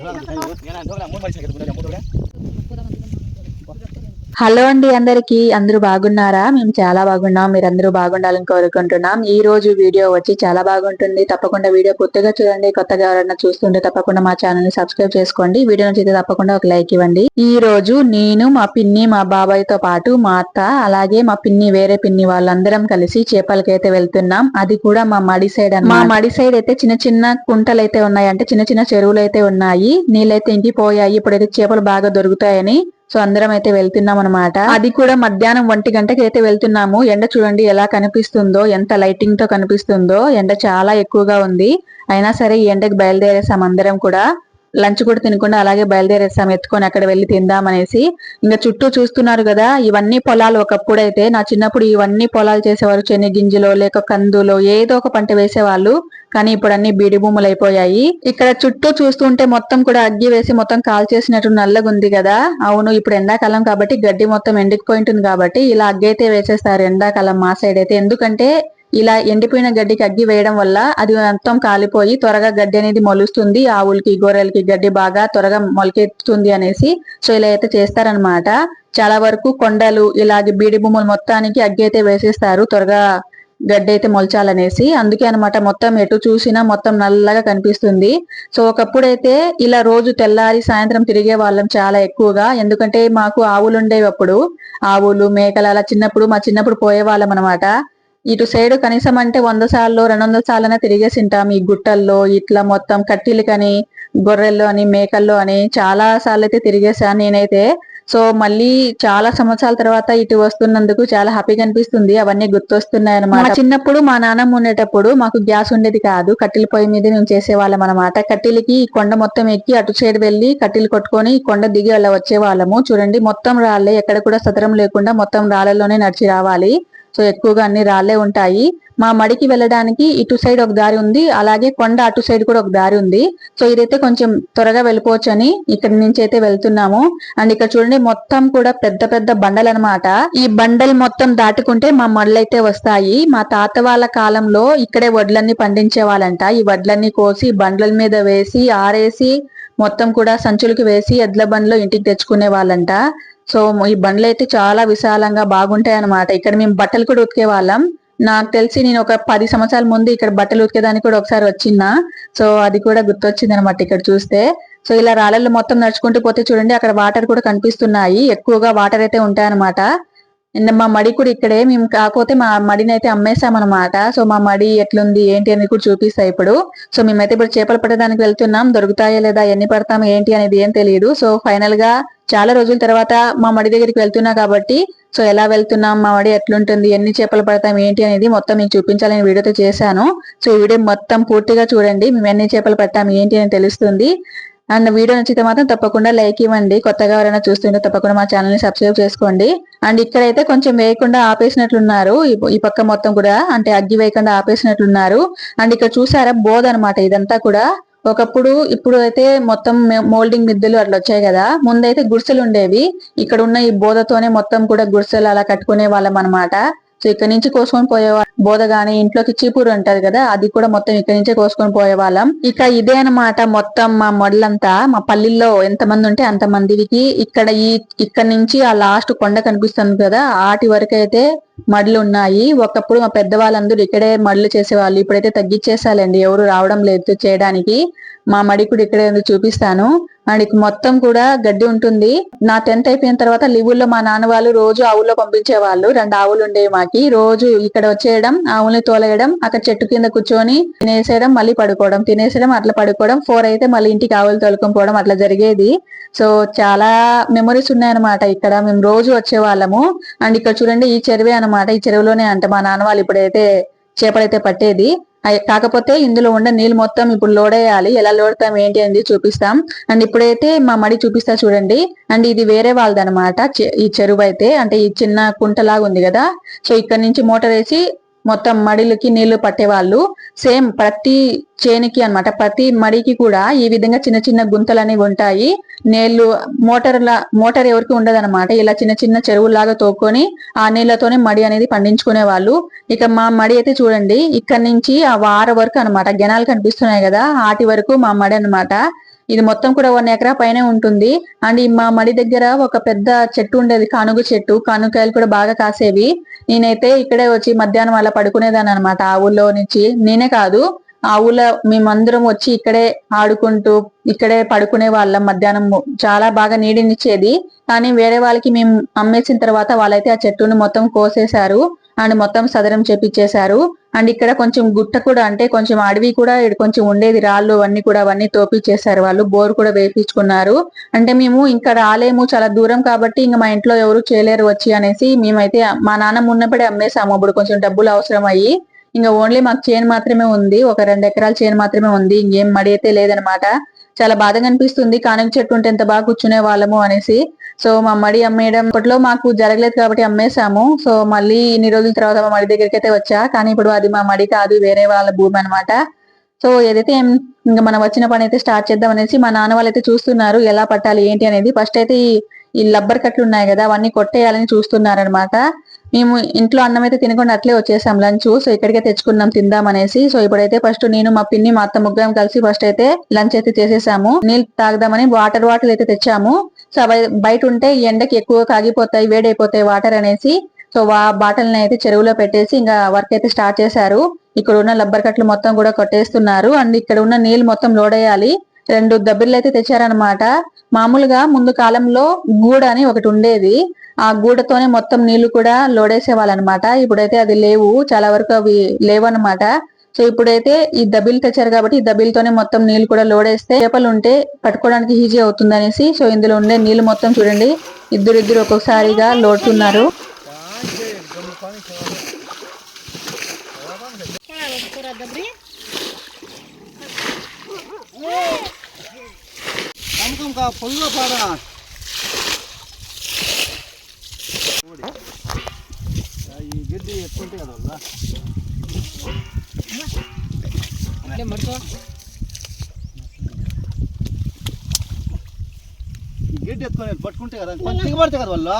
¿Qué es lo que hello అండి అందరికి. అందరూ బాగున్నారా? మేము చాలా బాగున్నాం. మీరందరూ బాగుండాలని కోరుకుంటున్నాం. ఈ రోజు వీడియో వచ్చి చాలా బాగుంటుంది. తప్పకుండా వీడియో పూర్తిగా చూడండి. కొత్తగా ఎవరైనా చూస్తుంటే తప్పకుండా మా ఛానల్ని సబ్స్క్రైబ్ చేసుకోండి. వీడియో నచ్చితే తప్పకుండా ఒక లైక్ ఇవ్వండి. ఈ రోజు నేను మా పిన్ని మా బాబాయ్తో పాటు మా అత్త అలాగే మా పిన్ని వేరే పిన్ని వాళ్ళందరం కలిసి చేపలకైతే వెళ్తున్నాం. అది కూడా మా మడి సైడ్ మా మడి సైడ్ అయితే చిన్న చిన్న కుంటలు అయితే ఉన్నాయి అంటే చిన్న చిన్న చెరువులు అయితే ఉన్నాయి. నీళ్ళైతే ఇంటిపోయాయి ఇప్పుడైతే చేపలు బాగా దొరుకుతాయని సో అందరం అయితే వెళ్తున్నాం అనమాట అది కూడా మధ్యాహ్నం ఒంటి గంటకి అయితే వెళ్తున్నాము. ఎండ చూడండి ఎలా కనిపిస్తుందో ఎంత లైటింగ్తో కనిపిస్తుందో ఎండ చాలా ఎక్కువగా ఉంది. అయినా సరే ఈ ఎండకి బయలుదేరేసాం అందరం కూడా. లంచ్ కూడా తినకుండా అలాగే బయలుదేరేసాం ఎత్తుకొని అక్కడ వెళ్ళి తిందామనేసి ఇంకా చుట్టూ చూస్తున్నారు కదా ఇవన్నీ పొలాలు ఒకప్పుడు అయితే నా చిన్నప్పుడు ఇవన్నీ పొలాలు చేసేవారు. చెన్ని గింజలో లేక కందులో ఏదో ఒక పంట వేసేవాళ్ళు. కానీ ఇప్పుడు అన్ని బీడి భూములు అయిపోయాయి. ఇక్కడ చుట్టూ చూస్తుంటే మొత్తం కూడా అగ్గి వేసి మొత్తం కాల్ చేసినట్టు నల్లగుంది కదా. అవును ఇప్పుడు ఎండాకాలం కాబట్టి గడ్డి మొత్తం ఎండిపోయి ఉంటుంది కాబట్టి ఇలా అగ్గి అయితే వేసేస్తారు. ఎండాకాలం మా సైడ్ అయితే. ఎందుకంటే ఇలా ఎండిపోయిన గడ్డికి అగ్గి వేయడం వల్ల అది మొత్తం కాలిపోయి త్వరగా గడ్డి అనేది మొలుస్తుంది. ఆవులకి గొర్రెలకి గడ్డి బాగా త్వరగా మొలకెత్తుతుంది అనేసి సో ఇలా అయితే చేస్తారనమాట చాలా వరకు కొండలు ఇలాగే బీడి భూములు మొత్తానికి అగ్గి అయితే వేసేస్తారు. త్వరగా గడ్డి అయితే మొలచాలనేసి. అందుకే అనమాట మొత్తం ఎటు చూసినా మొత్తం నల్లగా కనిపిస్తుంది. సో ఒకప్పుడైతే ఇలా రోజు తెల్లారి సాయంత్రం తిరిగే వాళ్ళం చాలా ఎక్కువగా. ఎందుకంటే మాకు ఆవులు ఉండేవి అప్పుడు ఆవులు మేకలు అలా చిన్నప్పుడు మా చిన్నప్పుడు పోయే వాళ్ళం అనమాట ఇటు సైడ్ కనీసం అంటే వంద సార్లు రెండు వందల సార్లైనా తిరిగేసి ఉంటాం ఈ గుట్టల్లో. ఇట్లా మొత్తం కట్టిలు కానీ గొర్రెల్లో అని మేకల్లో అని చాలా సార్లు అయితే తిరిగేసాను నేనైతే. సో మళ్ళీ చాలా సంవత్సరాల తర్వాత ఇటు వస్తున్నందుకు చాలా హ్యాపీగా అనిపిస్తుంది. అవన్నీ గుర్తొస్తున్నాయి అనమాట చిన్నప్పుడు మా నాన్నమ్మ ఉండేటప్పుడు మాకు గ్యాస్ ఉండేది కాదు. కట్టెల పొయ్యి మీద మేము చేసేవాళ్ళం అనమాట కట్టెలకి ఈ కొండ మొత్తం ఎక్కి అటు సైడ్ వెళ్ళి కట్టెలు కొట్టుకొని ఈ కొండ దిగి అలా వచ్చేవాళ్ళము. చూడండి మొత్తం రాళ్ళే. ఎక్కడ కూడా సదరం లేకుండా మొత్తం రాళ్ళలోనే నడిచి రావాలి. సో ఎక్కువగా అన్ని రాళ్ళే ఉంటాయి. మా మడికి వెళ్ళడానికి ఇటు సైడ్ ఒక దారి ఉంది. అలాగే కొండ అటు సైడ్ కూడా ఒక దారి ఉంది. సో ఇదైతే కొంచెం త్వరగా వెళ్ళిపోవచ్చు అని ఇక్కడ నుంచి అయితే వెళ్తున్నాము. అండ్ ఇక్కడ చూడండి మొత్తం కూడా పెద్ద పెద్ద బండలు అనమాట ఈ బండలు మొత్తం దాటుకుంటే మా మళ్ళైతే వస్తాయి. మా తాత వాళ్ళ కాలంలో ఇక్కడే వడ్లన్నీ పండించే వాళ్ళంట. ఈ వడ్లన్నీ కోసి బండ్ల మీద వేసి ఆరేసి మొత్తం కూడా సంచులకి వేసి ఎడ్ల బండ్లో ఇంటికి తెచ్చుకునే వాళ్ళంట. సో ఈ బండ్లు అయితే చాలా విశాలంగా బాగుంటాయి అనమాట ఇక్కడ మేము బట్టలు కూడా ఉతికే వాళ్ళం. నాకు తెలిసి నేను ఒక పది సంవత్సరాల ముందు ఇక్కడ బట్టలు ఉతికేదానికి కూడా ఒకసారి వచ్చిన సో అది కూడా గుర్తొచ్చింది అనమాట ఇక్కడ చూస్తే. సో ఇలా రాళ్ళల్లో మొత్తం నడుచుకుంటూ పోతే చూడండి అక్కడ వాటర్ కూడా కనిపిస్తున్నాయి. ఎక్కువగా వాటర్ అయితే ఉంటాయన్నమాట. నిన్న మా మడి కూడా ఇక్కడే మేము కాకపోతే మా మడిని అయితే అమ్మేసామన్నమాట సో మా మడి ఎట్లుంది ఏంటి అనేది కూడా చూపిస్తా ఇప్పుడు. సో మేమైతే ఇప్పుడు చేపలు పట్టడానికి వెళ్తున్నాం దొరుకుతాయా లేదా ఎన్ని పడతాం ఏంటి అనేది ఏం తెలియదు. సో ఫైనల్గా చాలా రోజుల తర్వాత మా మడి దగ్గరికి వెళ్తున్నా కాబట్టి సో ఎలా వెళ్తున్నాం మా మడి ఎట్లుంటుంది ఎన్ని చేపలు పడతాం ఏంటి అనేది మొత్తం మీకు చూపించాలని వీడియోతో చేశాను. సో ఈ వీడియో మొత్తం పూర్తిగా చూడండి మేము ఎన్ని చేపలు పట్టాం ఏంటి అని తెలుస్తుంది. అండ్ వీడియో నచ్చితే మాత్రం తప్పకుండా లైక్ ఇవ్వండి. కొత్తగా ఎవరైనా చూస్తుంటే తప్పకుండా మా ఛానల్ని సబ్స్క్రైబ్ చేసుకోండి. అండ్ ఇక్కడైతే కొంచెం వేయకుండా ఆపేసినట్లున్నారు. ఈ పక్క మొత్తం కూడా అంటే అగ్గి వేయకుండా ఆపేసినట్లున్నారు. అండ్ ఇక్కడ చూసారా బోధ అనమాట ఇదంతా కూడా. ఒకప్పుడు ఇప్పుడు అయితే మొత్తం మోల్డింగ్ మిద్దెలు అట్లా వచ్చాయి కదా. ముందైతే గుడిసెలు ఉండేవి. ఇక్కడ ఉన్న ఈ బోధతోనే మొత్తం కూడా గుడిసెలు అలా కట్టుకునే వాళ్ళం అనమాట సో ఇక్కడ నుంచి కోసుకొని పోయేవాళ్ళం. బోధ గాని ఇంట్లోకి చీపురు ఉంటది కదా అది కూడా మొత్తం ఇక్కడ నుంచే కోసుకొని పోయేవాళ్ళం. ఇక ఇదే అన్నమాట మొత్తం మా మొడలంతా మా పల్లెల్లో ఎంత మంది ఉంటే అంత మందికి ఇక్కడ ఈ ఇక్కడ నుంచి ఆ లాస్ట్ కొండ కనిపిస్తుంది కదా ఆటి వరకు అయితే మడులు ఉన్నాయి. ఒకప్పుడు మా పెద్దవాళ్ళందరూ ఇక్కడే మడులు చేసేవాళ్ళు. ఇప్పుడైతే తగ్గించేసాలండి ఎవరు రావడం లేదు చేయడానికి. మా మడి కూడా ఇక్కడే ఉంది చూపిస్తాను. అండ్ మొత్తం కూడా గడ్డి ఉంటుంది. నా టెన్త్ అయిపోయిన తర్వాత లివుల్లో మా నాన్న వాళ్ళు రోజు ఆవుల్లో పంపించేవాళ్ళు. రెండు ఆవులు ఉండేవి మాకి. రోజు ఇక్కడ వచ్చేయడం ఆవుల్ని తోలేయడం అక్కడ చెట్టు కింద కూర్చొని తినేసేయడం మళ్ళీ పడుకోవడం తినేసేయడం అట్లా పడుకోవడం ఫోర్ అయితే మళ్ళీ ఇంటికి ఆవులు తోలుకొని పోవడం అట్లా జరిగేది. సో చాలా మెమరీస్ ఉన్నాయన్నమాట ఇక్కడ. మేము రోజు వచ్చేవాళ్ళము. అండ్ ఇక్కడ చూడండి ఈ చెరువే అనమాట అన్నమాట ఈ చెరువులోనే అంట మా నాన్న వాళ్ళు ఇప్పుడైతే చేపలైతే పట్టేది. కాకపోతే ఇందులో ఉండే నీళ్ళు మొత్తం ఇప్పుడు లోడ్ అయ్యాలి ఎలా లోడతాం ఏంటి అనేది చూపిస్తాం. అండ్ ఇప్పుడైతే మా మడి చూపిస్తా చూడండి. అండ్ ఇది వేరే వాళ్ళది అనమాట ఈ చెరువు అయితే అంటే ఈ చిన్న కుంటలాగా ఉంది కదా. సో ఇక్కడ నుంచి మోటార్ వేసి మొత్తం మడిలకి నీళ్ళు పట్టేవాళ్ళు. సేమ్ ప్రతి చేనికి అన్నమాట ప్రతి మడికి కూడా ఈ విధంగా చిన్న చిన్న గుంతలు అనేవి ఉంటాయి. నీళ్ళు మోటార్ మోటార్ ఎవరికి ఉండదన్నమాట. ఇలా చిన్న చిన్న చెరువులాగా తోకొని ఆ నీళ్ళతోనే మడి అనేది పండించుకునే వాళ్ళు ఇక మా మడి అయితే చూడండి ఇక్కడ నుంచి ఆ వార వరకు అన్నమాట గెనాలు కనిపిస్తున్నాయి కదా ఆటి వరకు మా మడి అన్నమాట. ఇది మొత్తం కూడా వన్ ఎకరా పైనే ఉంటుంది. అండ్ మా మడి దగ్గర ఒక పెద్ద చెట్టు ఉండేది కానుగ చెట్టు. కానుకాయలు కూడా బాగా కాసేవి. నేనైతే ఇక్కడే వచ్చి మధ్యాహ్నం అలా పడుకునేదాన్ని అనమాట ఆ ఊళ్ళో నుంచి నేనే కాదు ఆ ఊళ్ళో మేమందరం వచ్చి ఇక్కడే ఆడుకుంటూ ఇక్కడే పడుకునే వాళ్ళం మధ్యాహ్నం. చాలా బాగా నీడనిచ్చేది. కానీ వేరే వాళ్ళకి మేము అమ్మేసిన తర్వాత వాళ్ళైతే ఆ చెట్టును మొత్తం కోసేశారు. అండ్ మొత్తం సదరం చేపించేశారు అండ్ ఇక్కడ కొంచెం గుట్ట కూడా అంటే కొంచెం అడవి కూడా కొంచెం ఉండేది. రాళ్ళు అవన్నీ కూడా అవన్నీ తోపిచ్చేసారు వాళ్ళు. బోర్ కూడా వేపించుకున్నారు అంటే మేము ఇంకా రాలేము. చాలా దూరం కాబట్టి ఇంకా మా ఇంట్లో ఎవరు చేయలేరు వచ్చి అనేసి మేమైతే మా నాన్న ఉన్నప్పుడే అమ్మేసాము అప్పుడు కొంచెం డబ్బులు అవసరం అయ్యి. ఇంకా ఓన్లీ మాకు చేను మాత్రమే ఉంది. ఒక రెండు ఎకరాల చేను మాత్రమే ఉంది. ఇంకేం మడి అయితే లేదనమాట. చాలా బాధగా అనిపిస్తుంది. కానుక చెట్టు ఉంటే ఎంత బాగా కూర్చునే వాళ్ళము అనేసి. సో మా మడి అమ్మేయడం ఇప్పట్లో మాకు జరగలేదు కాబట్టి అమ్మేశాము. సో మళ్ళీ ఇన్ని రోజుల తర్వాత మా మడి దగ్గరికి అయితే వచ్చా. కానీ ఇప్పుడు అది మా మడి కాదు వేరే వాళ్ళ భూమి అనమాట సో ఏదైతే ఇంకా మనం వచ్చిన పని అయితే స్టార్ట్ చేద్దాం అనేసి మా నాన్న వాళ్ళు అయితే చూస్తున్నారు ఎలా పట్టాలి ఏంటి అనేది. ఫస్ట్ అయితే ఈ లబ్బర్ కట్లు ఉన్నాయి కదా అవన్నీ కొట్టేయాలని చూస్తున్నారు అనమాట మేము ఇంట్లో అన్నం అయితే తినకుండా అట్లే వచ్చేసాం లంచ్. సో ఇక్కడికే తెచ్చుకున్నాం తిందాం అనేసి. సో ఇప్పుడైతే ఫస్ట్ నేను మా పిన్ని మా అత్త ముగ్గురం కలిసి ఫస్ట్ అయితే లంచ్ అయితే చేసేసాము. నీళ్ళు తాగదామని వాటర్ బాటిల్ అయితే తెచ్చాము. సో బయట ఉంటే ఎండకి ఎక్కువ కాగిపోతాయి వేడైపోతాయి వాటర్ అనేసి. సో ఆ బాటిల్ని అయితే చెరువులో పెట్టేసి ఇంకా వర్క్ అయితే స్టార్ట్ చేశారు. ఇక్కడ ఉన్న లబ్బర్ కట్లు మొత్తం కూడా కొట్టేస్తున్నారు. అండ్ ఇక్కడ ఉన్న నీళ్ళు మొత్తం లోడ్ అయ్యాలి రెండు దబ్బిర్లు అయితే తెచ్చారనమాట మామూలుగా ముందు కాలంలో గూడ అని ఒకటి ఉండేది. ఆ గూడతోనే మొత్తం నీళ్ళు కూడా లోడేసే వాళ్ళనమాట ఇప్పుడైతే అది లేవు. చాలా వరకు అవి లేవన్నమాట. సో ఇప్పుడైతే ఈ దబిల్ తెచ్చారు కాబట్టి ఈ దబిల్తోనే మొత్తం నీళ్ళు కూడా లోడేస్తే చేపలు ఉంటే పట్టుకోవడానికి ఈజీ అవుతుంది అనేసి సో ఇందులో ఉండే నీళ్ళు మొత్తం చూడండి. ఇద్దరిద్దరు ఒక్కొక్కసారిగా లోడుతున్నారు. ఈ గిడ్డి ఎక్కువ ఉంటాయి కదా వాళ్ళ ఈ గేట్ ఎత్తుకొని పట్టుకుంటే కదా కొంచెం పడితే కదా వాళ్ళు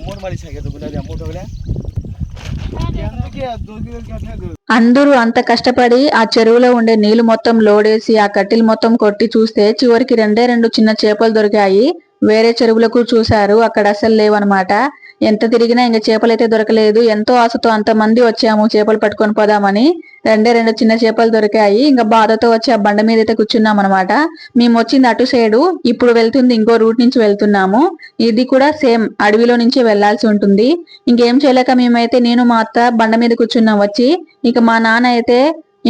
మూడు మడి మూడు అందరూ అంత కష్టపడి ఆ చెరువులో ఉండే నీళ్ళు మొత్తం లోడేసి ఆ కట్టెలు మొత్తం కొట్టి చూస్తే చివరికి రెండే రెండు చిన్న చేపలు దొరికాయి. వేరే చెరువులకు చూశారు అక్కడ అసలు లేవన్నమాట ఎంత తిరిగినా ఇంకా చేపలైతే దొరకలేదు. ఎంతో ఆశతో అంత మంది వచ్చాము. చేపలు పట్టుకొని పోదామని. రెండే రెండు చిన్న చేపలు దొరికాయి. ఇంకా బాధతో వచ్చి ఆ బండ మీద అయితే కూర్చున్నాం అనమాట మేము వచ్చింది అటు సైడు. ఇప్పుడు వెళ్తుంది ఇంకో రూట్ నుంచి వెళ్తున్నాము. ఇది కూడా సేమ్ అడవిలో నుంచి వెళ్ళాల్సి ఉంటుంది. ఇంకేం చేయలేక మేమైతే నేను మా అత్త బండ మీద కూర్చున్నాం వచ్చి. ఇక మా నాన్న అయితే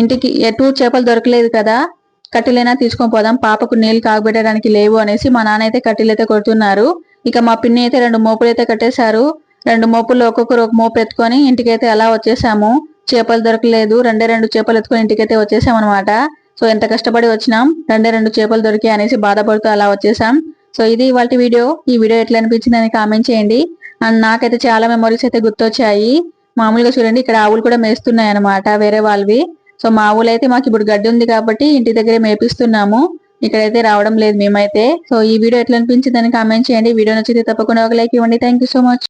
ఇంటికి ఎటు చేపలు దొరకలేదు కదా కట్టెలైనా తీసుకొని పోదాం. పాపకు నీళ్ళు కాగబెట్టడానికి లేవు అనేసి మా నాన్న అయితే కట్టెలు అయితే కొడుతున్నారు. ఇక మా పిన్ని అయితే రెండు మోపులు అయితే కట్టేశారు. రెండు మోపులు ఒక్కొక్కరు ఒక మోపు ఎత్తుకొని ఇంటికైతే అలా వచ్చేసాము. చేపలు దొరకలేదు. రెండే రెండు చేపలు ఎత్తుకొని ఇంటికైతే వచ్చేసాం అనమాట సో ఎంత కష్టపడి వచ్చినాం? రెండే రెండు చేపలు దొరికి అనేసి బాధపడుతూ అలా వచ్చేసాం. సో ఇది ఇవాళ వీడియో. ఈ వీడియో ఎట్లా అనిపించింది అని కామెంట్ చేయండి. అండ్ నాకైతే చాలా మెమరీస్ అయితే గుర్తొచ్చాయి. మామూలుగా చూడండి ఇక్కడ ఆవులు కూడా మేస్తున్నాయి అనమాట వేరే వాళ్ళవి. సో మా ఆవులు అయితే మాకు ఇప్పుడు గడ్డి ఉంది కాబట్టి ఇంటి దగ్గరే మేపిస్తున్నాము. ఇక్కడైతే రావడం లేదు మేమైతే. సో ఈ వీడియో ఎట్లా అనిపించిందని కామెంట్ చేయండి. వీడియో నచ్చితే తప్పకుండా ఒక లైక్ ఇవ్వండి. Thank so much